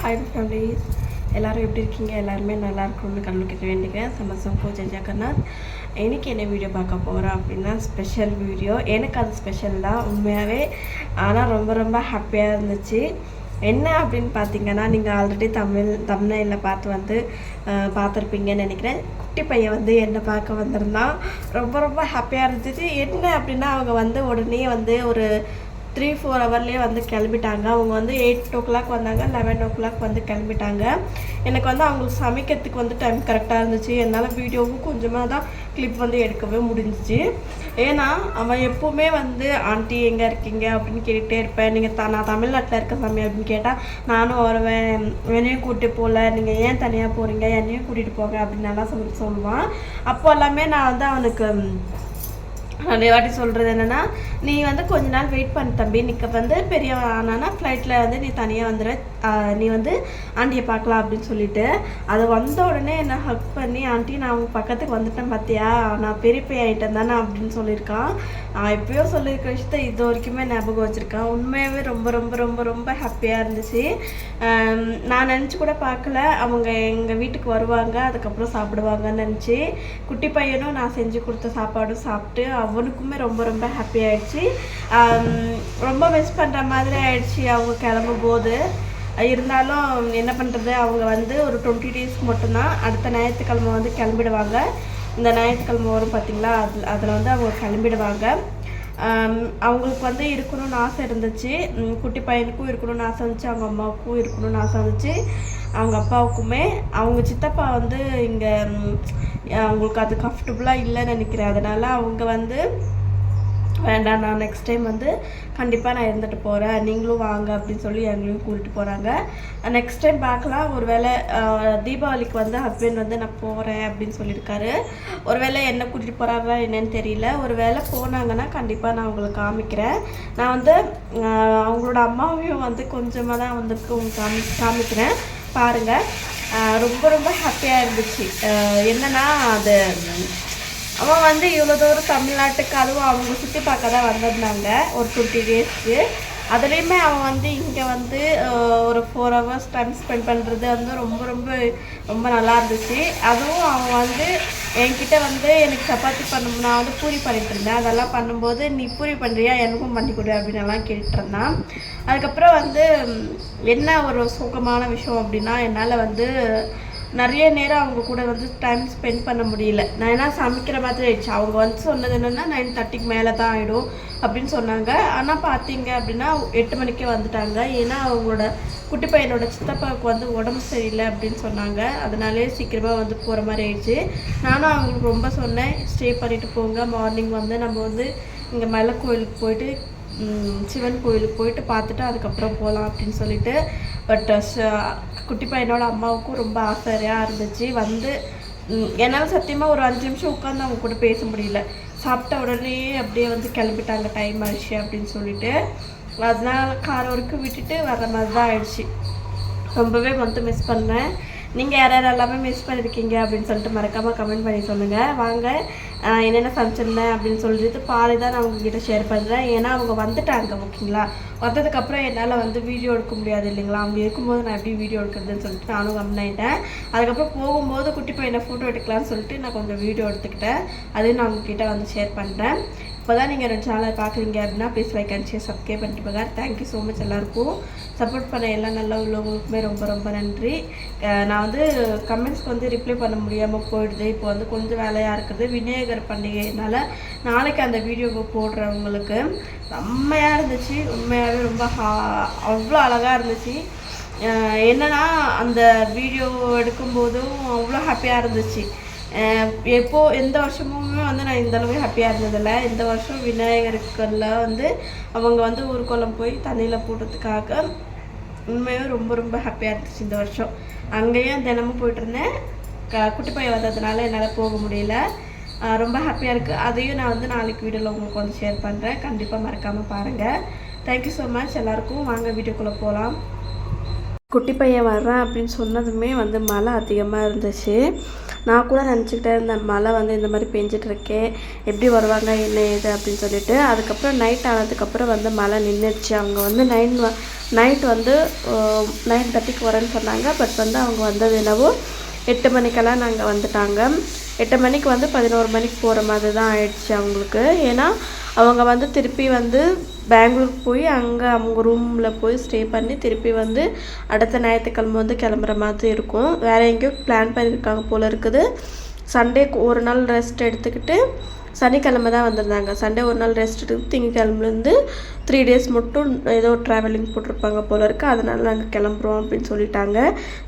Hi families எல்லோரும் எப்படி இருக்கீங்க? எல்லாருமே நல்லா இருக்கணும்னு கடலுக்கிட்ட வேண்டிக்கிறேன். சமசம் கோ ஜெஜா கண்ணாத். எனக்கு என்ன வீடியோ பார்க்க போகிறோம் அப்படின்னா ஸ்பெஷல் வீடியோ எனக்கு அது ஸ்பெஷல் தான் உண்மையாகவே ஆனால் ரொம்ப ரொம்ப ஹாப்பியாக இருந்துச்சு. என்ன அப்படின்னு பார்த்தீங்கன்னா நீங்கள் ஆல்ரெடி தமிழ் தமிழில் பார்த்து வந்து பார்த்துருப்பீங்கன்னு நினைக்கிறேன். குட்டி பையன் வந்து என்னை பார்க்க வந்திருந்தான். ரொம்ப ரொம்ப ஹாப்பியாக இருந்துச்சு. என்ன அப்படின்னா அவங்க வந்து உடனே வந்து ஒரு த்ரீ ஃபோர் ஹவர்லேயே வந்து கிளம்பிட்டாங்க. அவங்க வந்து எயிட் ஓ கிளாக் வந்தாங்க லெவன் ஓ கிளாக் வந்து கிளம்பிட்டாங்க. எனக்கு வந்து அவங்களுக்கு சமைக்கிறதுக்கு வந்து டைம் கரெக்டாக இருந்துச்சு. என்னால் வீடியோவும் கொஞ்சமாக தான் கிளிப் வந்து எடுக்கவே முடிஞ்சிச்சு. ஏன்னா அவன் எப்போவுமே வந்து ஆண்டி எங்கே இருக்கீங்க? அப்படின்னு கேட்டுகிட்டே இருப்பேன். நீங்கள் த நான் தமிழ்நாட்டில் இருக்க சாமி அப்படின்னு கேட்டால் நானும் வருவேன். என்னையும் கூட்டிட்டு போகல நீங்கள் ஏன் தனியாக போகிறீங்க என்னையும் கூட்டிகிட்டு போங்க அப்படின்னு நல்லா சொல்லி சொல்லுவான். அப்போ எல்லாமே நான் வந்து அவனுக்கு நிறைய வாட்டி சொல்கிறது என்னென்னா நீ வந்து கொஞ்ச நாள் வெயிட் பண்ண தம்பி. நிற்க வந்து பெரிய ஆனால் ஃப்ளைட்டில் வந்து நீ தனியாக வந்துடு நீ வந்து ஆண்டியை பார்க்கலாம் அப்படின்னு சொல்லிட்டு. அது வந்த உடனே என்னை ஹக் பண்ணி ஆண்டி நான் அவங்க பக்கத்துக்கு வந்துட்டேன் பார்த்தியா நான் பெரிய பையன் ஆகிட்டேன் தானே அப்படின்னு சொல்லியிருக்கான். நான் எப்பயோ சொல்லியிருக்க விஷயத்த இது வரைக்குமே ஞாபகம் வச்சுருக்கேன். உண்மையாகவே ரொம்ப ரொம்ப ரொம்ப ரொம்ப ஹாப்பியாக இருந்துச்சு. நான் நினச்சி கூட பார்க்கல. அவங்க எங்கள் வீட்டுக்கு வருவாங்க அதுக்கப்புறம் சாப்பிடுவாங்கன்னு நினச்சி. குட்டி பையனும் நான் செஞ்சு கொடுத்த சாப்பாடும் சாப்பிட்டு அவனுக்குமே ரொம்ப ரொம்ப ஹாப்பியாகிடுச்சு ஆயிடுச்சு ரொம்ப மிஸ் பண்ணுற மாதிரி ஆயிடுச்சு அவங்க கிளம்பும் போது இருந்தாலும் என்ன பண்ணுறது அவங்க வந்து ஒரு டுவெண்ட்டி டேஸ்க்கு மட்டும்தான். அடுத்த ஞாயிற்றுக்கிழமை வந்து கிளம்பிடுவாங்க. இந்த ஞாயிற்றுக்கிழமை வரும் பார்த்தீங்களா? அதில் அதில் வந்து அவங்க கிளம்பிடுவாங்க. அவங்களுக்கு வந்து இருக்கணும்னு ஆசை இருந்துச்சு. குட்டி பையனுக்கும் இருக்கணும்னு ஆசை இருந்துச்சு. அவங்க அம்மாவுக்கும் இருக்கணும்னு ஆசை இருந்துச்சு. அவங்க அப்பாவுக்குமே. அவங்க சித்தப்பா வந்து இங்கே அவங்களுக்கு அது கம்ஃபர்டபுளாக இல்லைன்னு நினைக்கிறேன். அதனால் அவங்க வந்து வேண்டாம் நான் நெக்ஸ்ட் டைம் வந்து கண்டிப்பாக நான் இருந்துட்டு போகிறேன் நீங்களும் வாங்க அப்படின்னு சொல்லி எங்களையும் கூட்டிட்டு போகிறாங்க நெக்ஸ்ட் டைம் பார்க்கலாம். ஒருவேளை வேளை தீபாவளிக்கு வந்து ஹஸ்பண்ட் வந்து நான் போகிறேன் அப்படின்னு சொல்லியிருக்காரு. ஒருவேளை என்ன கூட்டிகிட்டு போகிறாரா என்னன்னு தெரியல. ஒரு வேளை போனாங்கன்னா கண்டிப்பாக நான் உங்களுக்கு காமிக்கிறேன். நான் வந்து அவங்களோட அம்மாவையும் வந்து கொஞ்சமாக தான் வந்து உங்களுக்கு காமி காமிக்கிறேன். பாருங்கள் ரொம்ப ரொம்ப ஹாப்பியாக இருந்துச்சு. என்னன்னா அது அவன் வந்து இவ்வளோ தூரம் தமிழ்நாட்டுக்கு அதுவும் அவங்க சுற்றி பார்க்க தான் வந்திருந்தாங்க. ஒரு டுவெண்ட்டி டேஸ்க்கு அதுலேயுமே அவன் வந்து இங்கே வந்து ஒரு ஃபோர் ஹவர்ஸ் டைம் ஸ்பெண்ட் பண்ணுறது வந்து ரொம்ப ரொம்ப ரொம்ப நல்லா இருந்துச்சு. அதுவும் அவன் வந்து என்கிட்ட வந்து எனக்கு சப்பாத்தி பண்ணும் நான் வந்து பூரி பண்ணிட்டு இருந்தேன். அதெல்லாம் பண்ணும்போது நீ பூரி பண்ணுறியா எனக்கும் பண்ணி கொடு அப்படின்னு கேட்டுருந்தான் அதுக்கப்புறம் வந்து என்ன ஒரு சோகமான விஷயம் அப்படின்னா என்னால் வந்து நிறைய நேரம் அவங்க கூட வந்து டைம் ஸ்பெண்ட் பண்ண முடியல. நான் ஏன்னா சமைக்கிற மாதிரி ஆயிடுச்சு. அவங்க வந்து சொன்னது என்னென்னா நைன் தேர்ட்டிக்கு மேலே தான் ஆகிடும் அப்படின்னு சொன்னாங்க. ஆனால் பார்த்தீங்க அப்படின்னா எட்டு மணிக்கே வந்துட்டாங்க. ஏன்னா அவங்களோட குட்டி பையனோட சித்தப்பாவுக்கு வந்து உடம்பு சரியில்லை அப்படின்னு சொன்னாங்க. அதனாலே சீக்கிரமாக வந்து போகிற மாதிரி ஆயிடுச்சு. நானும் அவங்களுக்கு ரொம்ப சொன்னேன் ஸ்டே பண்ணிட்டு போங்க. மார்னிங் வந்து நம்ம வந்து இங்கே மலை கோயிலுக்கு போயிட்டு சிவன் கோயிலுக்கு போயிட்டு பார்த்துட்டு அதுக்கப்புறம் போகலாம் அப்படின்னு சொல்லிட்டு. பட் குட்டி பையனோட அம்மாவுக்கும் ரொம்ப ஆசையாக இருந்துச்சு. வந்து என்னால் சத்தியமாக ஒரு அஞ்சு நிமிஷம் உட்காந்து அவங்க கூட பேச முடியல. சாப்பிட்ட உடனே அப்படியே வந்து கிளம்பிட்டாங்க. டைம் ஆயிடுச்சு அப்படின்னு சொல்லிட்டு அதனால் கார் வரைக்கும் விட்டுட்டு வர்ற மாதிரி தான் ஆயிடுச்சு. ரொம்பவே வந்து மிஸ் பண்ணேன். நீங்கள் யார் யார் எல்லாமே மிஸ் பண்ணியிருக்கீங்க அப்படின்னு சொல்லிட்டு மறக்காமல் கமெண்ட் பண்ணி சொல்லுங்கள் வாங்க என்னென்ன சமைச்சிருந்தேன் அப்படின்னு சொல்லிட்டு பாதி தான் நான் உங்ககிட்ட ஷேர் பண்ணுறேன் ஏன்னா அவங்க வந்துட்டாங்க ஓகேங்களா? வந்ததுக்கப்புறம் என்னால் வந்து வீடியோ எடுக்க முடியாது இல்லைங்களா? அவங்க இருக்கும்போது நான் எப்படி வீடியோ எடுக்கிறதுன்னு சொல்லிட்டு நானும் கம்மினாயிட்டேன். அதுக்கப்புறம் போகும்போது குட்டி பையனை ஃபோட்டோ எடுக்கலாம்னு சொல்லிட்டு நான் கொஞ்சம் வீடியோ எடுத்துக்கிட்டேன். அதையும் நான் உங்ககிட்ட வந்து ஷேர் பண்ணுறேன் இப்போ தான் நீங்கள் ரெண்டு சேனல் பார்க்குறீங்க அப்படின்னா please like and share subscribe பண்ணிட்டு போங்க. தேங்க்யூ ஸோ மச் எல்லாருக்கும். சப்போர்ட் பண்ண எல்லா நல்ல உள்ளவங்களுக்குமே ரொம்ப ரொம்ப நன்றி. நான் வந்து கமெண்ட்ஸ்க்கு வந்து ரிப்ளை பண்ண முடியாமல் போயிடுது. இப்போ வந்து கொஞ்சம் வேலையாக இருக்கிறது விநாயகர் பண்டிகைனால நாளைக்கு அந்த வீடியோவை போடுறவங்களுக்கு செம்மையாக இருந்துச்சு. உண்மையாகவே ரொம்ப ஹா அவ்வளோ அழகாக இருந்துச்சு. என்னன்னா அந்த வீடியோ எடுக்கும்போதும் அவ்வளோ ஹாப்பியாக இருந்துச்சு. எப்போ எந்த வருஷமுமே வந்து நான் இந்த அளவு ஹாப்பியாக இருந்ததில்ல இந்த வருஷம் விநாயகருக்குள்ள வந்து அவங்க வந்து ஊர்கோலம் போய் தண்ணியில் போட்டதுக்காக உண்மையாக ரொம்ப ரொம்ப ஹாப்பியாக இருந்துச்சு இந்த வருஷம் அங்கேயும் தினமும் போயிட்டுருந்தேன் க குட்டி பையன் வந்ததுனால என்னால் போக முடியல ரொம்ப ஹாப்பியாக இருக்குது அதையும் நான் வந்து நாளைக்கு வீடியோவில் உங்களுக்கு வந்து ஷேர் பண்ணுறேன் கண்டிப்பாக மறக்காமல் பாருங்கள் தேங்க்யூ ஸோ மச் எல்லாருக்கும் வாங்க வீடியோக்குள்ளே போகலாம் குட்டி பையன் வர்றேன் அப்படின்னு சொன்னதுமே வந்து மழை அதிகமாக இருந்துச்சு. நான் கூட நினச்சிக்கிட்டே இருந்தேன் மழை வந்து இந்த மாதிரி பெஞ்சிட்ருக்கே எப்படி வருவாங்க என்ன ஏது அப்படின்னு சொல்லிட்டு. அதுக்கப்புறம் நைட் ஆனதுக்கப்புறம் வந்து மழை நின்றுச்சு அவங்க வந்து நைன் நைட் வந்து நைன் தேர்ட்டிக்கு வரேன்னு சொன்னாங்க. பட் வந்து அவங்க வந்தது என்னவோ எட்டு மணிக்கெல்லாம் நாங்கள் வந்துட்டாங்க. எட்டு மணிக்கு வந்து பதினோரு மணிக்கு போகிற மாதிரி தான் ஆயிடுச்சு அவங்களுக்கு. ஏன்னா அவங்க வந்து திருப்பி வந்து பெங்களூருக்கு போய் அங்கே அவங்க ரூமில் போய் ஸ்டே பண்ணி திருப்பி வந்து அடுத்த ஞாயிற்றுக்கிழமை வந்து கிளம்புற மாதிரி இருக்கும். வேறு எங்கேயோ பிளான் பண்ணியிருக்காங்க போல் இருக்குது. சண்டே ஒரு நாள் ரெஸ்ட் எடுத்துக்கிட்டு சனிக்கிழமை தான் வந்திருந்தாங்க. சண்டே ஒரு நாள் ரெஸ்ட் எடுத்து திங்கக்கிழமலேருந்து த்ரீ டேஸ் மட்டும் ஏதோ ட்ராவலிங் போட்டிருப்பாங்க போல இருக்கு. அதனால் நாங்கள் கிளம்புறோம் அப்படின்னு சொல்லிட்டாங்க.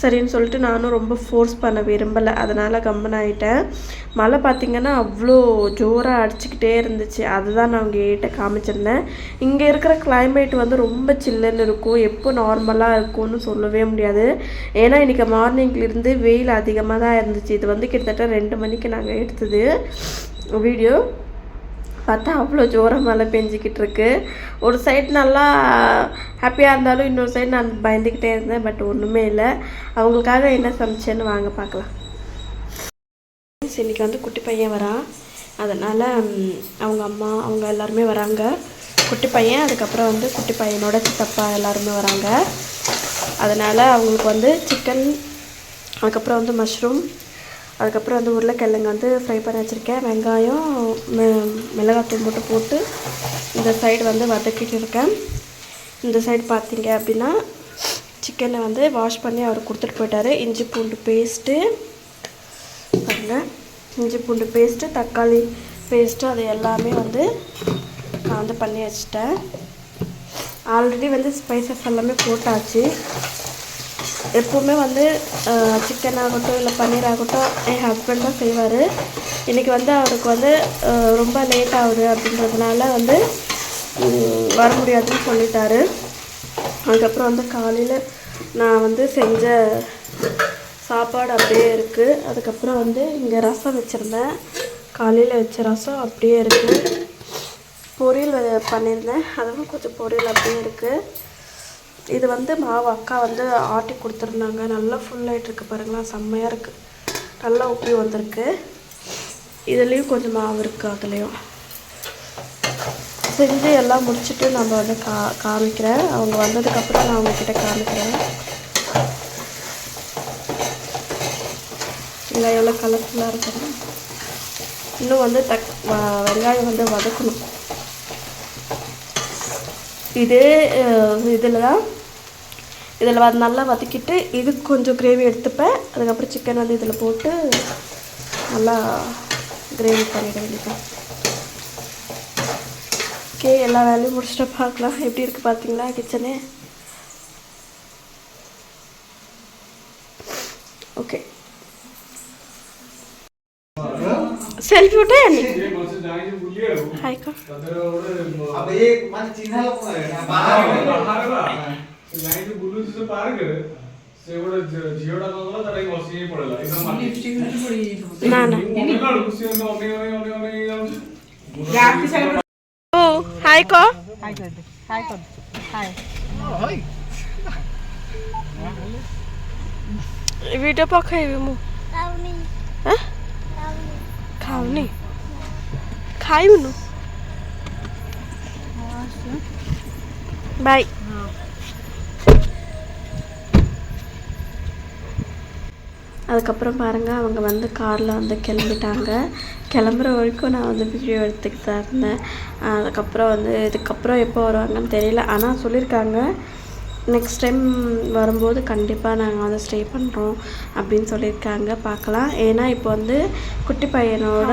சரின்னு சொல்லிட்டு நானும் ரொம்ப ஃபோர்ஸ் பண்ண விரும்பலை. அதனால் கம்மன் ஆகிட்டேன் மழை பார்த்திங்கன்னா அவ்வளோ ஜோராக அடிச்சுக்கிட்டே இருந்துச்சு. அதுதான் நான் உங்ககிட்ட காமிச்சிருந்தேன். இங்கே இருக்கிற கிளைமேட் வந்து ரொம்ப சில்லுன்னு இருக்கும். எப்போ நார்மலாக இருக்கும்னு சொல்லவே முடியாது. ஏன்னா இன்றைக்கி மார்னிங்லேருந்து வெயில் அதிகமாக தான் இருந்துச்சு. இது வந்து கிட்டத்தட்ட ரெண்டு மணிக்கு நாங்கள் எடுத்தது. வீடியோ பார்த்தா அவ்வளோ ஜோராக மழை பெஞ்சிக்கிட்டு இருக்கு ஒரு சைடு நல்லா ஹாப்பியாக இருந்தாலும் இன்னொரு சைடு நான் பயந்துக்கிட்டே இருந்தேன் பட் ஒன்றுமே இல்லை. அவங்களுக்காக என்ன சமைச்சேன்னு வாங்க பார்க்கலாம். இன்னைக்கு வந்து குட்டி பையன் வரான் அதனால் அவங்க அம்மா அவங்க எல்லாருமே வராங்க. குட்டி பையன் அதுக்கப்புறம் வந்து குட்டி பையனோட சித்தப்பா எல்லாருமே வராங்க. அதனால் அவங்களுக்கு வந்து சிக்கன் அதுக்கப்புறம் வந்து மஷ்ரூம் அதுக்கப்புறம் வந்து உருளைக்கிழங்கு வந்து ஃப்ரை பண்ணி வச்சுருக்கேன். வெங்காயம் மி- மிளகாத்தூள் மட்டும் போட்டு இந்த சைடு வந்து வதக்கிட்டு இருக்கேன் இந்த சைடு பார்த்தீங்க அப்படின்னா சிக்கனை வந்து வாஷ் பண்ணி அவர் கொடுத்துட்டு போயிட்டாரு. இஞ்சி பூண்டு பேஸ்ட்டு பாருங்க. இஞ்சி பூண்டு பேஸ்ட்டு தக்காளி பேஸ்ட்டு அது எல்லாமே வந்து நான் வந்து பண்ணி வச்சிட்டேன். ஆல்ரெடி வந்து ஸ்பைசஸ் எல்லாமே போட்டாச்சு. எப்போவுமே வந்து சிக்கன் ஆகட்டும் இல்லை பன்னீர் ஆகட்டும் என் ஹஸ்பண்ட் தான் செய்வார். இன்றைக்கி வந்து அவருக்கு வந்து ரொம்ப லேட் ஆகுது அப்படின்றதுனால வந்து வர முடியாதுன்னு சொல்லிட்டாரு. அதுக்கப்புறம் வந்து காலையில் நான் வந்து செஞ்ச சாப்பாடு அப்படியே இருக்குது அதுக்கப்புறம் வந்து இங்கே ரசம் வச்சுருந்தேன். காலையில் வச்ச ரசம் அப்படியே இருக்குது பொரியல் பண்ணியிருந்தேன். அதுவும் கொஞ்சம் பொரியல் அப்படியே இருக்குது இது வந்து மாவு அக்கா வந்து ஆட்டி கொடுத்துருந்தாங்க. நல்லா ஃபுல் ஆகிட்டு பாருங்களா. பாருங்களேன் செம்மையாக இருக்குது நல்லா உப்பி வந்திருக்கு. இதுலேயும் கொஞ்சம் மாவு இருக்குது அதுலேயும். செஞ்சு எல்லாம் முடிச்சுட்டு நம்ம வந்து கா காமிக்கிறேன். அவங்க வந்ததுக்கப்புறம் நான் அவங்கக்கிட்ட காமிக்கிறேன். இல்லை எவ்வளோ கலர்ஃபுல்லாக இருக்குது இன்னும் வந்து தக் வ- வெங்காயம் வந்து வதக்கணும். இதே இதில் தான் இதில் வந்து நல்லா வதக்கிட்டு இதுக்கு கொஞ்சம் கிரேவி எடுத்துப்பேன் அதுக்கப்புறம் சிக்கன் வந்து இதில் போட்டு நல்லா கிரேவி பண்ணிட வேண்டியதான் ஓகே எல்லா வேலையும் முடிச்சுட்டு பார்க்கலாம் எப்படி இருக்குது பார்த்தீங்களா கிச்சனு ஓகே सेल्फी उठे यांनी हे माणसं जायची बोलली आहे हो. हाय का ଯାଇକି ବୁଲୁଛି ସେ ପାର୍କରେ ସେ ଗୋଟେ ଝିଅଟା କଣ କଲା ତାର ଏଇ ବସିକି ପଳେଇଲା ଏଇ ନା ନା ସେ ଅନେଇ ଅନେଇ ଅନେଇ ଅନେଇ ଯାଉଛି হাই ক হাই কর দে হাই কর হাই হাই ভিডিও পকাইবি মু খাওনি খাওনি খাইবনু বাই হ্যাঁ அதுக்கப்புறம் பாருங்கள் அவங்க வந்து காரில் வந்து கிளம்பிட்டாங்க. கிளம்புற வரைக்கும் நான் வந்து வீடியோ எடுத்துக்கிட்டு தான் இருந்தேன். அதுக்கப்புறம் வந்து இதுக்கப்புறம் எப்போ வருவாங்கன்னு தெரியல. ஆனால் சொல்லியிருக்காங்க நெக்ஸ்ட் டைம் வரும்போது கண்டிப்பாக நாங்கள் வந்து ஸ்டே பண்ணுறோம் அப்படின்னு சொல்லியிருக்காங்க. பார்க்கலாம். ஏன்னா இப்போ வந்து குட்டி பையனோட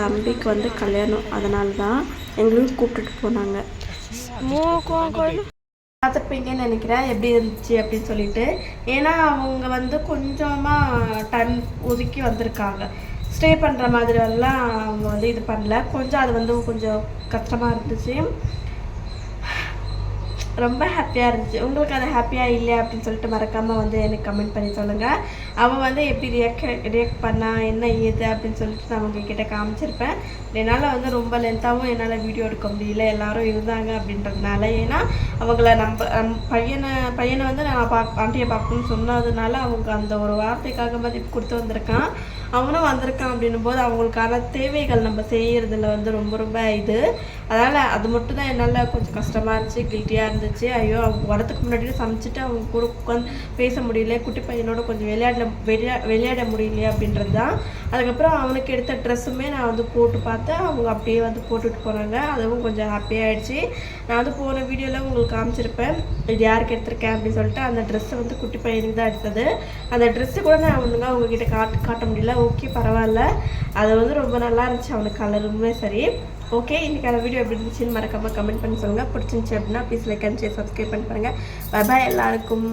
தம்பிக்கு வந்து கல்யாணம். அதனால தான் எங்களையும் கூப்பிட்டுட்டு போனாங்க. பார்த்துருப்பீங்கன்னு நினைக்கிறேன். எப்படி இருந்துச்சு அப்படின்னு சொல்லிட்டு. ஏன்னா அவங்க வந்து கொஞ்சமாக டைம் ஒதுக்கி வந்திருக்காங்க. ஸ்டே பண்ணுற மாதிரி எல்லாம் அவங்க வந்து இது பண்ணல. கொஞ்சம் அது வந்து கொஞ்சம் கஷ்டமாக இருந்துச்சு. ரொம்ப ஹாப்பியாக இருந்துச்சு. உங்களுக்கு அது ஹாப்பியாக இல்லை அப்படின்னு சொல்லிட்டு மறக்காமல் வந்து எனக்கு கமெண்ட் பண்ணி சொல்லுங்கள் அவன் வந்து எப்படி ரியாக்ட் ரியாக்ட் பண்ணா என்ன ஏது அப்படின்னு சொல்லிட்டு நான் உங்ககிட்ட காமிச்சிருப்பேன். என்னால் வந்து ரொம்ப லென்த்தாகவும் என்னால் வீடியோ எடுக்க முடியல. எல்லாரும் இருந்தாங்க அப்படின்றதுனால. ஏன்னா அவங்கள நம்ம நம் பையனை பையனை வந்து நான் பா ஆண்டியை பார்க்கணும்னு சொன்னதுனால அவங்க அந்த ஒரு வார்த்தைக்காக மதிப்பு கொடுத்து வந்திருக்கான். அவனும் வந்திருக்கான் அப்படின்னும் போது அவங்களுக்கான தேவைகள் நம்ம செய்கிறதுல வந்து ரொம்ப ரொம்ப இது. அதனால் அது மட்டும் தான் என்னால் கொஞ்சம் கஷ்டமாக இருந்துச்சு கில்ட்டியாக இருந்துச்சு. ஐயோ அவங்க வரத்துக்கு முன்னாடியே சமைச்சிட்டு அவங்க கூட உட்காந்து பேச முடியல குட்டி பையனோட கொஞ்சம் விளையாட விளையா விளையாட முடியலையே அப்படின்றது தான் அதுக்கப்புறம் அவனுக்கு எடுத்த ட்ரெஸ்ஸுமே நான் வந்து போட்டு பார்த்தேன். அவங்க அப்படியே வந்து போட்டுட்டு போனாங்க. அதுவும் கொஞ்சம் ஹாப்பியாகிடுச்சு நான் வந்து போன வீடியோவில் உங்களுக்கு காமிச்சிருப்பேன். இது யாருக்கு எடுத்திருக்கேன் அப்படின்னு சொல்லிட்டு அந்த ட்ரெஸ்ஸை வந்து குட்டி பையனுக்கு தான் எடுத்தது. அந்த ட்ரெஸ்ஸு கூட நான் ஒன்றுங்க அவங்கக்கிட்ட காட்டு காட்ட முடியல. ஓகே பரவாயில்ல. அது வந்து ரொம்ப நல்லா இருந்துச்சு அவனுக்கு கலருமே சரி. ஓகே இன்றைக்கான வீடியோ எப்படி இருந்துச்சுன்னு மறக்காமல் கமெண்ட் பண்ணி சொல்லுங்கள் பிடிச்சிருந்துச்சி அப்படின்னா please like and share subscribe பண்ணி பாருங்கள் பாய் எல்லாருக்கும்.